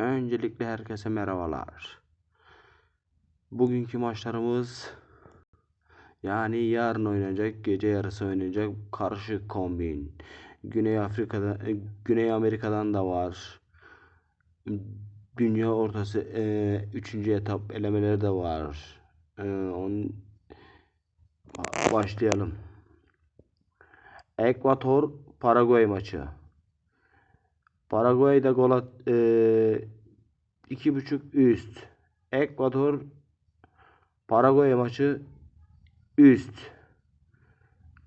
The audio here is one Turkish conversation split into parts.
Öncelikle herkese merhabalar. Bugünkü maçlarımız yani yarın oynanacak, gece yarısı oynanacak karışık kombin. Güney Afrika'da, e, Güney Amerika'dan da var. Dünya ortası 3. etap elemeleri de var. E, onun başlayalım. Ekvator Paraguay maçı. Paraguay'da gol at, e, iki buçuk üst. Ekvador Paraguay maçı üst.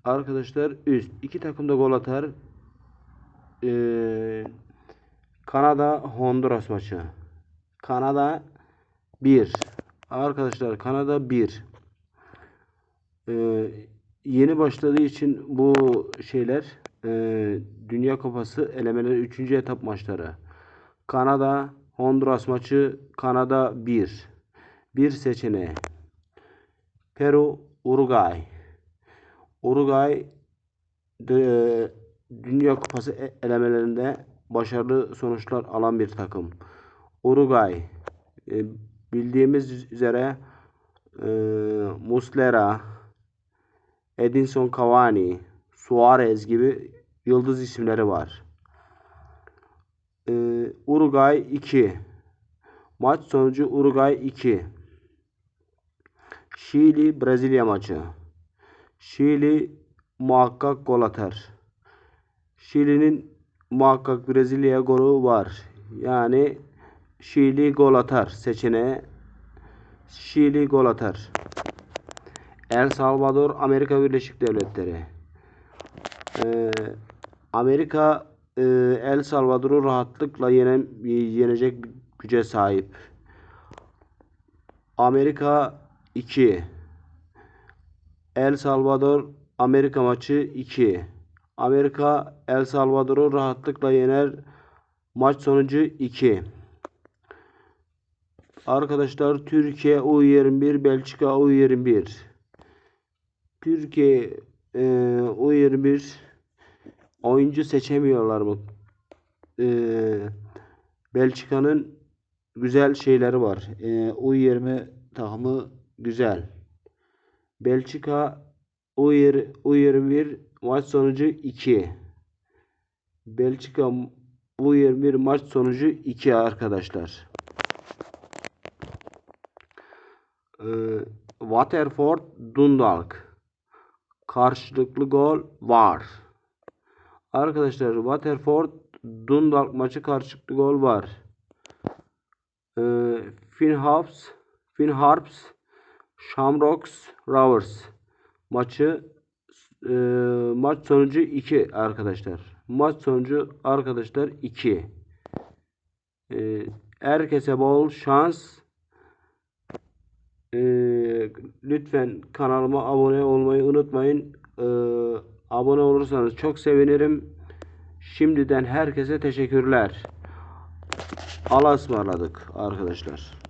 Arkadaşlar üst. İki takım da gol atar. E, Kanada Honduras maçı. Kanada 1. Arkadaşlar Kanada 1. Ee, yeni başladığı için bu şeyler e, Dünya Kupası elemeleri 3. etap maçları. Kanada Honduras maçı Kanada 1. 1 seçeneği. Peru Uruguay. Uruguay de, Dünya Kupası e- elemelerinde başarılı sonuçlar alan bir takım. Uruguay e, bildiğimiz üzere e, Muslera, Edinson Cavani, Suarez gibi yıldız isimleri var. Ee, Uruguay 2. Maç sonucu Uruguay 2. Şili Brezilya maçı. Şili muhakkak gol atar. Şili'nin muhakkak Brezilya golü var. Yani Şili gol atar seçeneği. Şili gol atar. El Salvador Amerika Birleşik Devletleri. Ee, Amerika e, El Salvador'u rahatlıkla yenen, yenecek güce sahip. Amerika 2. El Salvador Amerika maçı 2. Amerika El Salvador'u rahatlıkla yener. Maç sonucu 2. Arkadaşlar Türkiye U21 Belçika U21 Türkiye e, U21 oyuncu seçemiyorlar mı? E, Belçika'nın güzel şeyleri var. E, U20 takımı güzel. Belçika U20, U21 maç sonucu 2. Belçika U21 maç sonucu 2 arkadaşlar. Waterford Dundalk karşılıklı gol var. Arkadaşlar Waterford Dundalk maçı karşılıklı gol var. Ee, Finn Harps Finn Harps Shamrocks Rovers maçı e, maç sonucu 2 arkadaşlar. Maç sonucu arkadaşlar 2. Ee, herkese bol şans. Lütfen kanalıma abone olmayı unutmayın. Ee, abone olursanız çok sevinirim. Şimdiden herkese teşekkürler. Allah'a ısmarladık arkadaşlar.